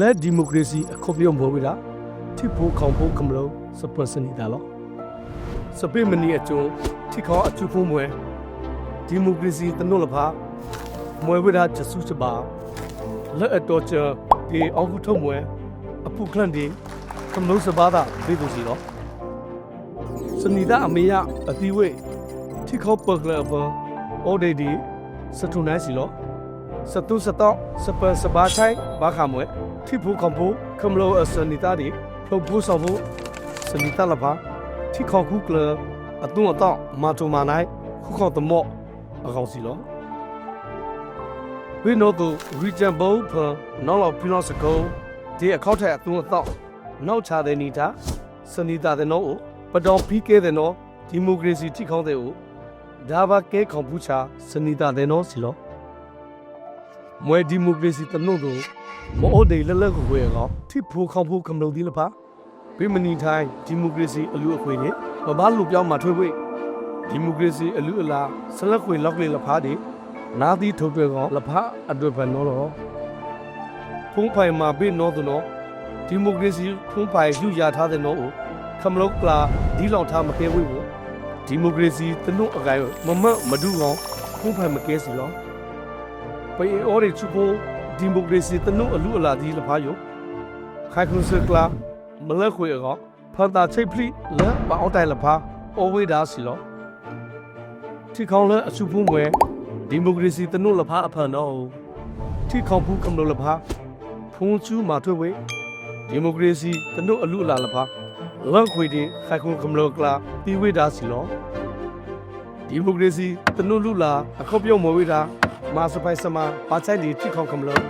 လက်ဒီမိုကရေစီအခုပြုံးဖို့ဝိတာထိဖို့ခေါင်ဖို့ကမလို့စပစနီတာလောစပိမနီအကျုံထိခေါအချူဖို့မွဲဒီမိုကရေစီတနုလဖာမွဲဝိတာချဆုချပါလက်အတော်ချာဒီအောက်ခုထုံမွဲအပုခလန်ဒီကမလို့စပါတာဘေးသူစီတော့စနီတာအမေယအတိဝေထိခေါပကလဘအော်ဒေဒီစထုနိုင်စီလော စတုစတော့စပစပါချိုင်ဘာခမွဲထိဖို့ကံဖို့ကမလို့အစနီတာဒီဖုတ်ဖို့ဆောင်ဖို့စနီတာလပါထိခေါခုကလအတုံအတော့မာတိုမာနိုင်ခုခေါတမော့အကောင်စီလောဝိနိုတိုရီဂျန်ဘောဖနော်လော်ဖီနောစကိုဒီအခောက်ထက်အတုံအတော့နောက်ချတဲ့နီတာစနီတာတဲ့နော်ပတော်ဖီကဲတဲ့နော်ဒီမိုကရေစီထိခေါတဲ့ဦးဒါဘာကဲခေါပူချာစနီတာတဲ့နော်စီလော မွဲဒီမိုကရေစီတနုံတို့မအိုဒေလလက်ကိုဝဲကောထိဖိုးခေါဖို့ကမလို့ဒီလပါဘိမနီထိုင်းဒီမိုကရေစီအလူအခွေနေမဘာလူပြောင်းမှာထွေးဝေးဒီမိုကရေစီအလူအလားဆလက်ခွေလောက်လေလဖားဒီနာသီထုတ်တွေကောလဖားအတွက်ဖန်တော့တော့ဖုံးဖိုင်မှာဘေနော်သူနော်ဒီမိုကရေစီဖုံးဖိုင်ယူရထားတဲ့နော်ခမလုတ်ကလာဒီလောက်ထားမကဲဝေးဘူးဒီမိုကရေစီတနုအကိုင်မမမဒူကောင်ဖုံးဖိုင်မကဲစီလော ပေအော်ရီချူပိုဒီမိုကရေစီတနုအလူအလာဒီလဖာယိုခိုင်ခုစကလာမလက်ခွေကောဖန်တာချိတ်ဖလီလဲပအောင်တိုင်လဖာအိုဝေးဒါစီလောထိခေါင်လဲအစုဖုံးွယ်ဒီမိုကရေစီတနုလဖာအဖန်တော့ထိခေါင်ဖူးကမလို့လဖာဖုံးချူမာထွေဝေဒီမိုကရေစီတနုအလူအလာလဖာလက်ခွေဒီခိုင်ခုကမလို့ကလာတီဝေးဒါစီလောဒီမိုကရေစီတနုလူလာအခုပြုံးမဝေးတာ မာစပိုင်စမပါချိုင်ဒီထိခေါကမလို့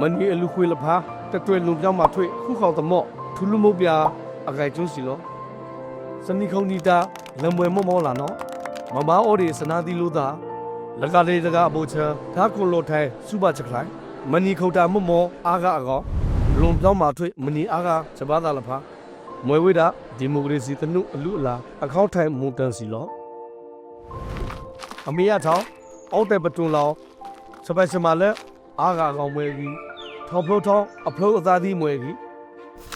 မနီအလူခွေလဖာတတွဲလုံပြောင်းမှာထွေခုခေါတမော့ထူလူမုတ်ပြအခိုင်ကျွန်းစီလောစနီခုံနီတာလံပွဲမောမောလာနော်မမအော်ဒီစနာတီလို့သာလကလေးတကအပိုချာဒါကွန်လိုထိုင်စူပါချက်ခိုင်မနီခုတ်တာမောမောအားကအကောလုံပြောင်းမှာထွေမနီအားကစပါးသာလဖာမွေဝိတာဒီမိုကရေစီတနုအလူအလာအခေါက်ထိုင်မူတန်စီလောအမေရထောင်း အောက်တဲ့ပတွန်လောင်စပယ်စမာလက်အားကကောင်မွဲကြီးထော်ဖလို့ထောင်းအဖလို့အသားသီးမွဲကြီး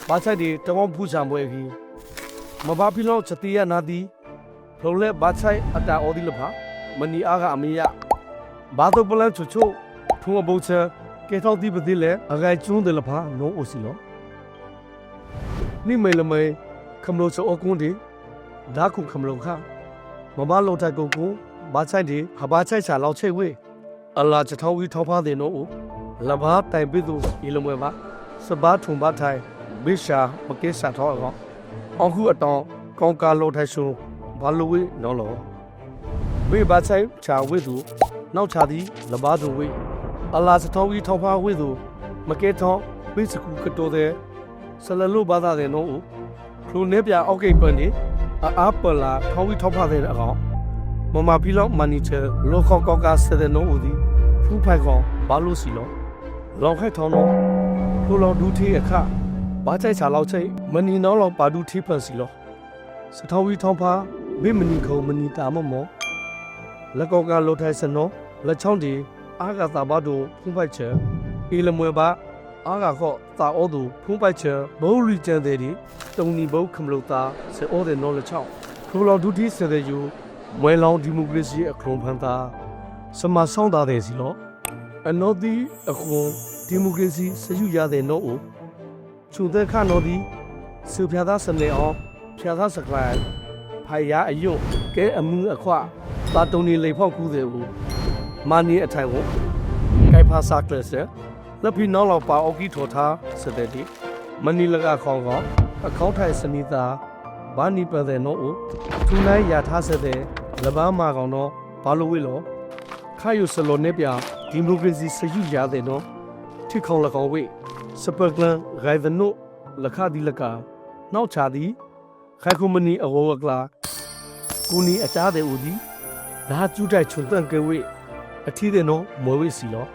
ဘာချိုက်ဒီတမောဖူးချံမွဲကြီးမဘာဖီလောချက်တီရနာတီဖလို့လက်ဘာချိုက်အတာအော်ဒီလဖာမနီအားကအမေရဘာတော့ပလန်ချူချူထုံအဘုတ်ချာကေထောက်တီပတိလေအဂိုင်ကျွန်းတယ်လဖာနိုးအိုစီလောနိမေလမေခမလို့ချောအကွန်းဒီဒါခုခမလို့ခမဘာလုံးထိုက်ကိုကို ဘာချိုက်ဒီဟဘာချိုက်ချာလောက်ချိတ်ဝေးအလာချထောင်းဝီထောင်းဖားတဲ့နော်ဦးလဘာတိုင်ပိသူဤလမွေပါစဘာထုံပါထိုင်ဘိရှာမကေစာထောင်းအောင်အခုအတောင်ကောင်းကာလောထိုင်ရှုံဘာလိုဝေးနော်လောမေဘာဆိုင်ချာဝေသူနောက်ချသည်လဘာသူဝေးအလာချထောင်းဝီထောင်းဖားဝေသူမကေထောင်းဘိစကူကတိုတဲ့ဆလလုဘာသာတဲ့နော်ဦးခလူနေပြအောက်ကိတ်ပန်ဒီအာအပလာထောင်းဝီထောင်းဖားတဲ့အကောင် မမပီလောက်မန်နီချာလောခေါကောက်ကစတဲ့နိုးဦးဒီဖူးဖိုက်ကောင်ဘာလို့စီလောလောင်ခိုက်ထောင်းတော့ဖူလောင်ဒူးထေးအခဘာချိုက်ချာလောက်ချိတ်မနီနောင်းလောက်ပါဒူးထေးဖန်စီလောစထောင်းဝီထောင်းဖာဘေမနီခုံမနီတာမမောလက်ကောက်ကလောထိုင်စနောလက်ချောင်းဒီအာဂသာဘဒိုဖူးဖိုက်ချာအီလမွေပါအာဂါခော့တာအောဒူဖူးပိုက်ချာဘိုးရီကျန်တဲ့ဒီတုံနီဘုတ်ခမလို့တာစေအောတဲ့နောလက်ချောင်းဖူလောင်ဒူးထေးစတဲ့ယူ မွဲလောင်ဒီမိုကရေစီအခရုံဖန်တာစမဆောင်တာတဲ့စီလောအနောဒီအခုဒီမိုကရေစီစယူရတဲ့နော်အိုခြုံတဲ့ခနော်ဒီစုဖြာသားစနေအောင်ဖြာသားစကလိုင်းဖိုင်ရအယုတ်ကဲအမှုအခွတာတုံနေလေဖောက်ကူးတဲ့ဘူးမာနီအထိုင်ကိုကိုက်ဖာစာကလစ်လက်ဖီနော်လောက်ပါအော်ကီထော်ထားစတဲ့ဒီမနီလကခေါင်ကောင်အခေါက်ထိုင်စနီသာဘာနီပတဲ့နော်အိုထူနိုင်ရထားစတဲ့ လပန်းမာကောင်တော့ဘာလို့ဝိလောခါယုဆလောနေပြဒီမိုကရေစီစယူရတဲ့နော်ထိခေါင်လကောင်ဝိစပကလန်ဂိုင်ဒနုလခဒီလကနောက်ချသည်ခိုင်ခုမနီအဝဝကလာကူနီအချားတဲ့ဦးဒီဒါကျူးတိုက်ချွန်တန်ကဝိအထီးတဲ့နော်မွေဝိစီလော